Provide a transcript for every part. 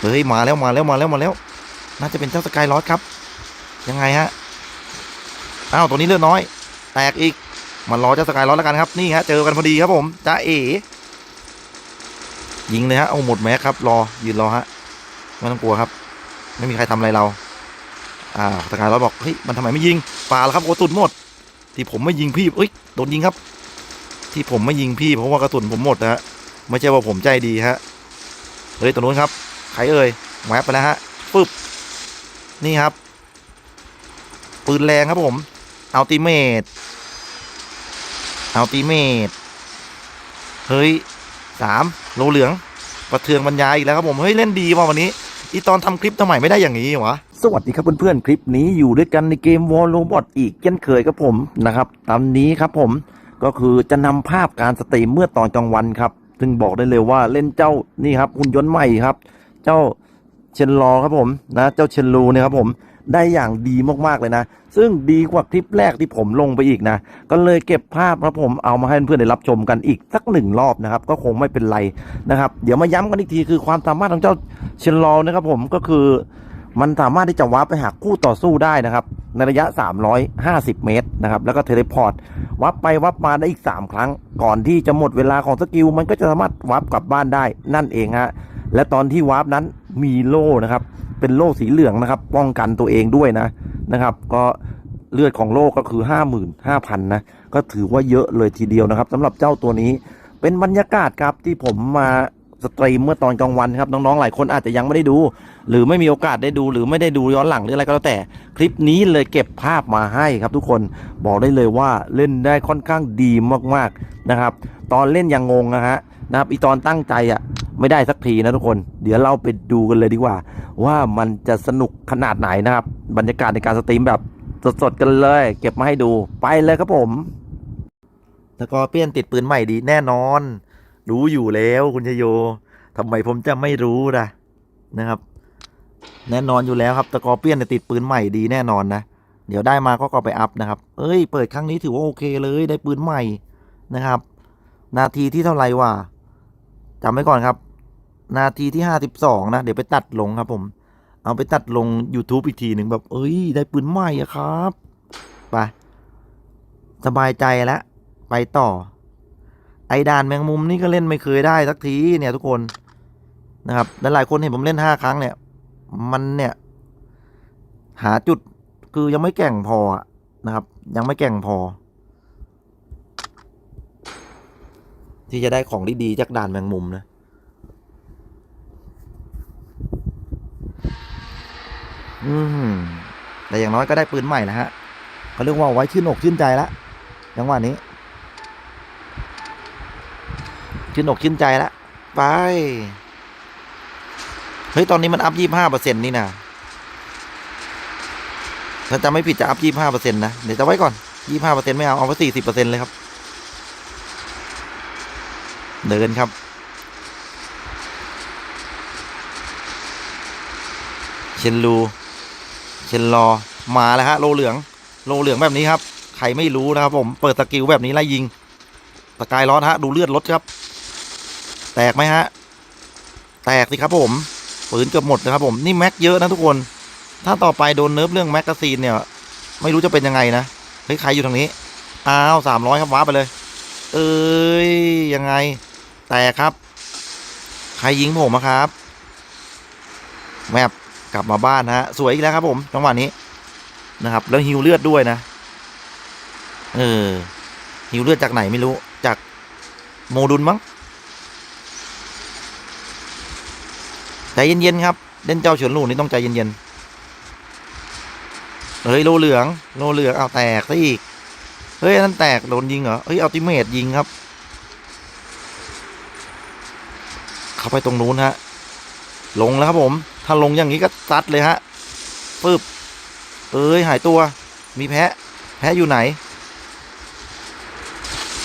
เฮ้ยมาแล้วมาแล้วมาแล้วมาแล้ว น่าจะเป็นเจ้าสกายลอสครับ ยังไงฮะอ้าวตัวนี้เลือดน้อย แตกอีกมารอเจ้าสกายลอสแล้วกันครับนี่ฮะเจอกันพอดีครับผมจ้าเอ๋ยิงเลยฮะเอาหมดแม็กครับรอยืนรอฮะไม่ต้องกลัวครับ ไม่มีใครทำอะไรเราอ่าสกายลอสบอกเฮ้ยมันทำไมไม่ยิงป่าแล้วครับกระสุนหมด ที่ผมไม่ยิงพี่เอ้ยโดนยิงครับ ที่ผมไม่ยิงพี่เพราะว่ากระสุนผมหมดนะฮะไม่ใช่ว่าผมใจดีฮะเฮ้ยตัวนู้นครับ รเอ่ยแวบไปแล้วฮะปึ๊บนี่ครับ ปืนแรงครับผมอัลติเมตอัลติเมตเฮ้ยสามโลเหลืองประเทืองบรรยายอีกแล้วครับผม เฮ้ย เล่นดีว่ะวันนี้ อีตอนทำคลิปทำไมไม่ได้อย่างนี้วะ สวัสดีครับเพื่อนๆ คลิปนี้อยู่ด้วยกันในเกมวอลโลบอทอีกเช่นเคยครับผมนะครับ ตามนี้ครับผมก็คือจะนำภาพการสตรีมเมื่อตอนกลางวันครับ ซึ่งบอกได้เลยว่าเล่นเจ้านี่ครับหุ่นยนต์ใหม่ครับ เจ้าเชนลอครับผมนะ เจ้าเชนลูเนี่ยครับผมได้อย่างดีมากๆเลยนะ ซึ่งดีกว่าคลิปแรกที่ผมลงไปอีกนะ ก็เลยเก็บภาพครับผมเอามาให้เพื่อนๆได้รับชมกันอีกสักหนึ่งรอบนะครับ ก็คงไม่เป็นไรนะครับ เดี๋ยวมาย้ำกันอีกทีคือความสามารถของเจ้าเชนลอนะครับผมก็คือมันสามารถที่จะวาร์ปไปหาคู่ต่อสู้ได้นะครับ ในระยะ 350 เมตรนะครับ แล้วก็เทเลพอร์ตวับไปวับมาได้อีก 3 ครั้ง ก่อนที่จะหมดเวลาของสกิลมันก็จะสามารถวับกลับบ้านได้นั่นเองฮะ และตอนที่วาร์ปนั้นมีโล่นะครับ เป็นโล่สีเหลืองนะครับ ป้องกันตัวเองด้วยนะนะครับ ก็เลือดของโล่ก็คือ 55,000นะก็ถือว่าเยอะเลยทีเดียวนะครับสำหรับเจ้าตัวนี้เป็นบรรยากาศครับที่ผมมาสตรีมเมื่อตอนกลางวันครับน้องๆหลายคนอาจจะยังไม่ได้ดู หรือไม่มีโอกาสได้ดูหรือไม่ได้ดูย้อนหลังหรืออะไรก็แล้วแต่ คลิปนี้เลยเก็บภาพมาให้ครับทุกคนบอกได้เลยว่าเล่นได้ค่อนข้างดีมากๆนะครับ ตอนเล่นยังงงนะฮะนะครับอีตอนตั้งใจอะ ไม่ได้สักทีนะทุกคน เดี๋ยวเราไปดูกันเลยดีกว่า ว่ามันจะสนุกขนาดไหนนะครับ บรรยากาศในการสตรีมแบบสดๆกันเลย เก็บมาให้ดูไปเลยครับผมสกอร์เปี้ยนติดปืนใหม่ดีแน่นอน รู้อยู่แล้วคุณชโยทำไมผมจะไม่รู้ล่ะนะครับ แน่นอนอยู่แล้วครับตะกอร์เปี้ยนติดปืนใหม่ดีแน่นอนนะเดี๋ยวได้มาก็ก็ไปอัพนะครับ เอ้ย เปิดครั้งนี้ถือว่าโอเคเลยได้ปืนใหม่นะครับ นาทีที่เท่าไหร่วะจำไว้ก่อนครับ นาทีที่ห้าสิบสองนะ เดี๋ยวไปตัดลงครับผม เอาไปตัดลง YouTube อีกทีหนึ่งแบบ เอ้ย ได้ปืนใหม่อะครับ ไป สบายใจแล้ว ไปต่อ ไอ้ด่านแมงมุมนี่ก็เล่นไม่เคยได้สักทีเนี่ยทุกคนนะครับและหลายคนเห็นผมเล่นห้าครั้งเนี่ย มันเนี่ย หาจุดคือยังไม่แก่งพอนะครับ ยังไม่แก่งพอ ที่จะได้ของดีๆจากด่านแมงมุมนะ อืมแต่อย่างน้อยก็ได้ปืนใหม่นะฮะเขาเรียกว่าไว้ชื่นอกชื่นใจละจังหวะนี้ ชื่นอกชื่นใจละไป เฮ้ย ตอนนี้มันอัพยี่ห้าเปอร์เซ็นต์นี่นะถ้าจะไม่ผิดจะอัพยี่ห้าเปอร์เซ็นต์นะ เดี๋ยวจะไว้ก่อนยี่ห้าเปอร์เซ็นต์ไม่เอา เอาไว้สี่สิบเปอร์เซ็นต์เลยครับ เดินครับ เชนลู เชนรอมาแล้วฮะโลเหลืองโลเหลืองแบบนี้ครับ ใครไม่รู้นะครับผมเปิดสกิลแบบนี้ไล่ยิงสกายร้อนฮะดูเลือดลดครับ แตกไหมฮะ แตกสิครับผมปืนเกือบหมดนะครับผมนี่แม็กเยอะนะทุกคน ถ้าต่อไปโดนเนิร์ฟเรื่องแม็กกาซีนเนี่ย ไม่รู้จะเป็นยังไงนะเฮ้ยใครอยู่ทางนี้อ้าวสามร้อยครับว้าไปเลย เอ้ยยังไง แตกครับ ใครยิงผมอะครับ แมป กลับมาบ้านนะฮะสวยอีกแล้วครับผมจังหวะนี้นะครับ แล้วฮิวเลือดด้วยนะ เออฮิวเลือดจากไหนไม่รู้จากโมดุลมั้งใจเย็นๆครับ เล่นเจ้าเฉินหลูนี่ต้องใจเย็นๆเฮ้ยโลเหลืองโลเหลืองเอาแตกซะอีกเฮ้ยนนั่นแตกโดนยิงเหรอเฮ้ยอัลติเมทยิงครับ เข้าไปตรงนู้นฮะลงแล้วครับผม ถ้าลงอย่างนี้ก็ซัดเลยฮะปึ๊บเอ้ยหายตัว มีแพะ แพะอยู่ไหน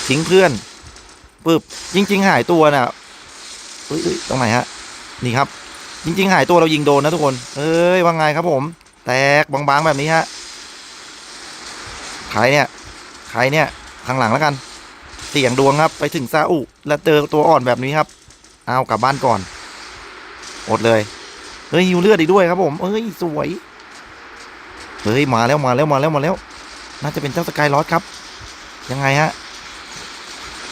ทิ้งเพื่อนปึ๊บจริง ๆ หายตัวน่ะเอ้ยเอ้ยตรงไหนฮะ นี่ครับ จริง ๆ หายตัวเรายิงโดนนะทุกคน เอ้ยว่าไงครับผม แตกบางๆแบบนี้ฮะใครเนี่ยใครเนี่ยข้างหลังแล้วกัน เสี่ยงดวงครับ ไปถึงซาอุ แล้วเจอตัวอ่อนแบบนี้ครับ เอากลับบ้านก่อน อดเลย เฮ้ยหิวเลือดอีกด้วยครับผมเฮ้ยสวย เฮ้ยมาแล้วมาแล้วมาแล้วมาแล้ว น่าจะเป็นเจ้าสกายลอสครับ ยังไงฮะ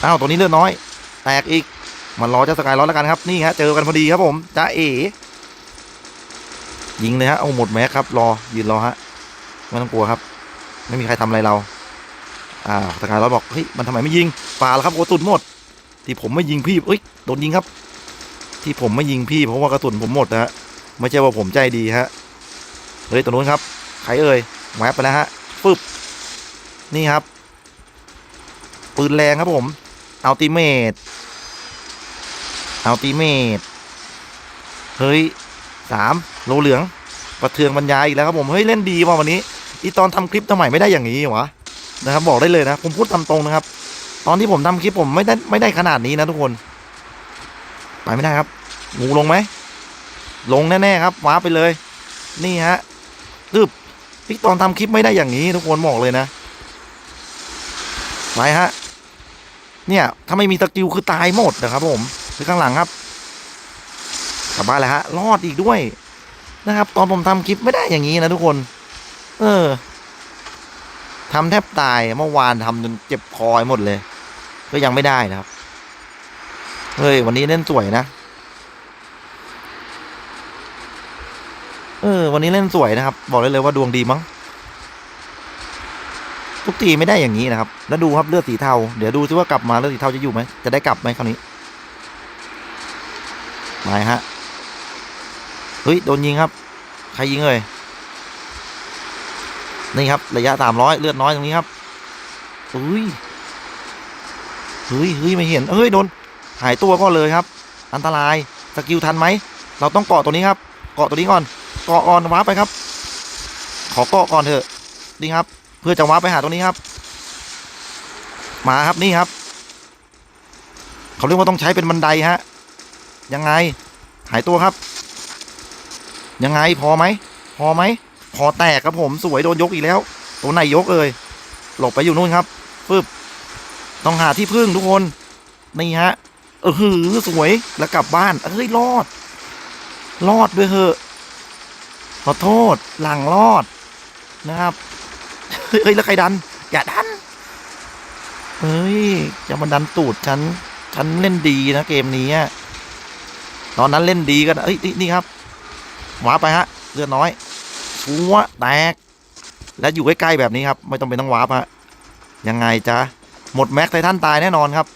อ้าวตัวนี้เลือดน้อย แตกอีกมารอเจ้าสกายลอสแล้วกันครับ นี่ฮะเจอกันพอดีครับผมจ้าเอ๋ยิงเลยฮะ เอาหมดแม็กครับ รอยืนรอฮะ ไม่ต้องกลัวครับ ไม่มีใครทำอะไรเรา อ่าสกายลอสบอก เฮ้ย มันทำไมไม่ยิงป่าแล้วครับโกตุนหมด ที่ผมไม่ยิงพี่เอ้ย โดนยิงครับ ที่ผมไม่ยิงพี่เพราะว่ากระสุนผมหมดนะฮะ ไม่ใช่ว่าผมใจดีฮะเฮ้ยตรงนู้นครับใครเอ่ยแวบไปแล้วฮะฟึบนี่ครับ ปืนแรงครับผมอัลติเมตอัลติเมตเฮ้ยสามโลเหลืองประเทืองบรรยายอีกแล้วครับผม เฮ้ย เล่นดีว่ะวันนี้ อีตอนทำคลิปทำไมไม่ได้อย่างนี้วะนะครับบอกได้เลยนะ ผมพูดตามตรงนะครับ ตอนที่ผมทำคลิปผมไม่ได้ไม่ได้ขนาดนี้นะทุกคน ไปไม่ได้ครับ งูลงไหม ลงแน่ๆครับว้าไปเลย นี่ฮะตึบพี่ตอนทำคลิปไม่ได้อย่างนี้ ทุกคนบอกเลยนะไปฮะ เนี่ยถ้าไม่มีสกิลคือตายหมดนะครับผมคือข้างหลังครับกลับบ้านแล้วฮะรอดอีกด้วยนะครับ ตอนผมทำคลิปไม่ได้อย่างนี้นะทุกคน เออทำแทบตายเมื่อวานทำจนเจ็บคอหมดเลย ก็ยังไม่ได้นะครับเฮ้ยวันนี้เล่นสวยนะ เออ วันนี้เล่นสวยนะครับ บอกได้เลยว่าดวงดีมั้ง ทุกทีไม่ได้อย่างนี้นะครับ แล้วดูครับเลือดสีเทา เดี๋ยวดูซิว่ากลับมาเลือดสีเทาจะอยู่ไหม จะได้กลับไหมคราวนี้มาฮะ เฮ้ย โดนยิงครับ ใครยิงเอ่ยนี่ครับ ระยะสามร้อยเลือดน้อยตรงนี้ครับอุ้ย เฮ้ยเฮ้ยไม่เห็น เฮ้ย โดน หายตัวก็เลยครับ อันตราย สกิลทันไหม เราต้องเกาะตัวนี้ครับ เกาะตัวนี้ก่อน เกาะก่อนว้าไปครับ ขอเกาะก่อนเถอะนี่ครับ เพื่อจะว้าไปหาตัวนี้ครับ มาครับนี่ครับ เขาเรียกว่าต้องใช้เป็นบันไดฮะ ยังไง หายตัวครับ ยังไงพอไหม พอไหม พอแตกครับผมสวยโดนยกอีกแล้ว ตัวไหนยกเอ่ยหลบไปอยู่นู่นครับฟึบต้องหาที่พึ่งทุกคน นี่ฮะ เออหือสวยแล้วกลับบ้าน เอ้ยรอด รอดด้วยเหอะ ขอโทษหลังรอดนะครับเฮ้ยแล้วใครดัน อย่าดันเฮ้ยจะมาดันตูดฉันฉันเล่นดีนะเกมนี้ตอนนั้นเล่นดีกันเอ้ยนี่ครับหวาไปฮะเลือดน้อยชัวแตก และอยู่ใกล้ๆแบบนี้ครับ ไม่ต้องเป็นต้องวาร์ปฮะยังไงจ๊ะหมดแม็กไททันตายแน่นอนครับ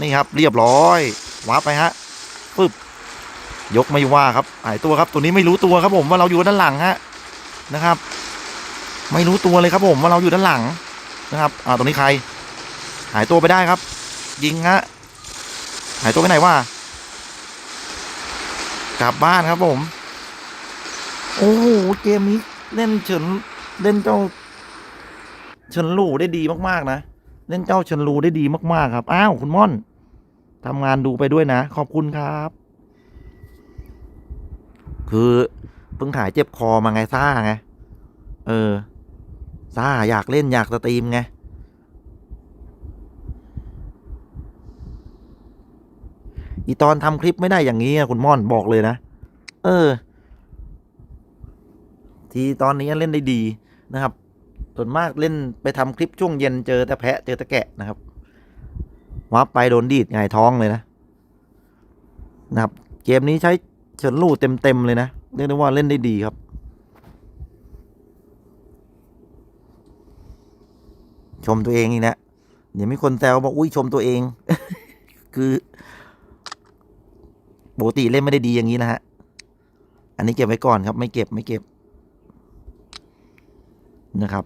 นี่ครับ เรียบร้อยวาร์ปไปฮะปึ๊บ ยกไม่ว่าครับหายตัวครับ ตัวนี้ไม่รู้ตัวครับผมว่าเราอยู่ด้านหลังฮะนะครับ ไม่รู้ตัวเลยครับผมว่าเราอยู่ด้านหลังนะครับอ่าตรงนี้ใคร หายตัวไปได้ครับ ยิงฮะหายตัวไปไหนวะกลับบ้านครับผม โอ้โหเกมนี้เล่นเฉินเล่นเจ้าเฉินหลู่ได้ดีมากๆนะเล่นเจ้าเฉินหลู่ได้ดีมากๆครับอ้าวคุณม่อนทำงานดูไปด้วยนะ ขอบคุณครับ คือเพิ่งหายเจ็บคอมาไงซ่าไง เออซ่าอยากเล่นอยากสตรีมไงอีตอนทำคลิปไม่ได้อย่างนี้คุณม่อนบอกเลยนะ เออ ทีตอนนี้เล่นได้ดีนะครับ ส่วนมากเล่นไปทำคลิปช่วงเย็นเจอแต่แพะเจอแต่แกะนะครับวับไปโดนดีดไงท้องเลยนะ นะครับ เกมนี้ใช้ เฉินลู่เต็มๆเลยนะ เรียกได้ว่าเล่นได้ดีครับ ชมตัวเองอีกนะเดี๋ยวมีคนแซวบอกอุ้ยชมตัวเอง คือปกติเล่นไม่ได้ดีอย่างนี้นะฮะ อันนี้เก็บไว้ก่อนครับ ไม่เก็บไม่เก็บนะครับ